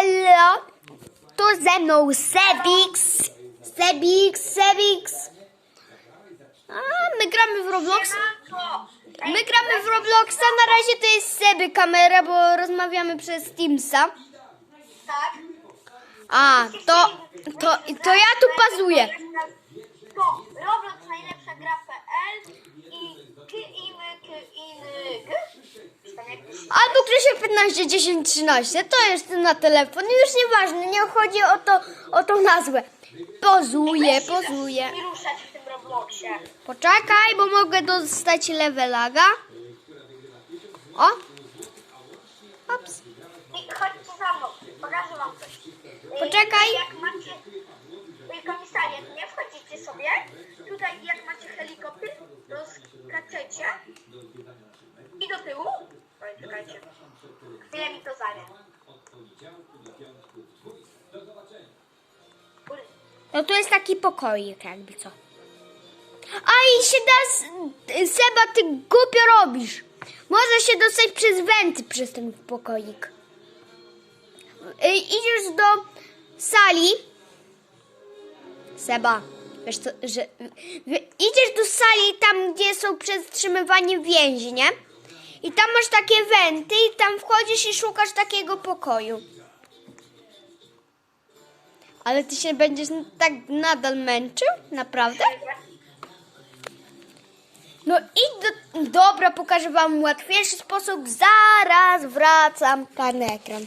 elo, tu ze mną Sebix, Sebix, Sebix. A, my gramy w Roblox. My gramy w Robloxa, na razie to jest Seby kamera, bo rozmawiamy przez Teamsa. Tak. A, to, to, to ja tu pazuję. To Roblox najlepsza gra.pl i Kyimy, Kyimy, G. Czy tam jak to się- Albo Krzysiek 15, 10, 13, to jest na telefon, już nieważne, nie chodzi o to, o tą nazwę. Pozuję, pozuję. Nie ruszać w tym Robloxie. Poczekaj, bo mogę dostać levelaga. O! Ops. Chodźcie za mną, pokażę wam coś. Ej, Poczekaj. Jak macie ej, komisariat, nie wchodzicie sobie. Tutaj jak macie helikopter, to skaczecie i do tyłu. Czekajcie. Chwilę mi to zajmie. No to jest taki pokoik jakby co. A i się da... Seba, ty głupio robisz. Można się dostać przez wenty przez ten pokoik. Y, Idziesz do sali. Seba, wiesz co, że... Idziesz do sali tam, gdzie są przetrzymywanie więzi, nie? I tam masz takie wenty i tam wchodzisz i szukasz takiego pokoju. Ale ty się będziesz tak nadal męczył? Naprawdę? No i do, dobra, pokażę wam łatwiejszy sposób. Zaraz wracam na ekran.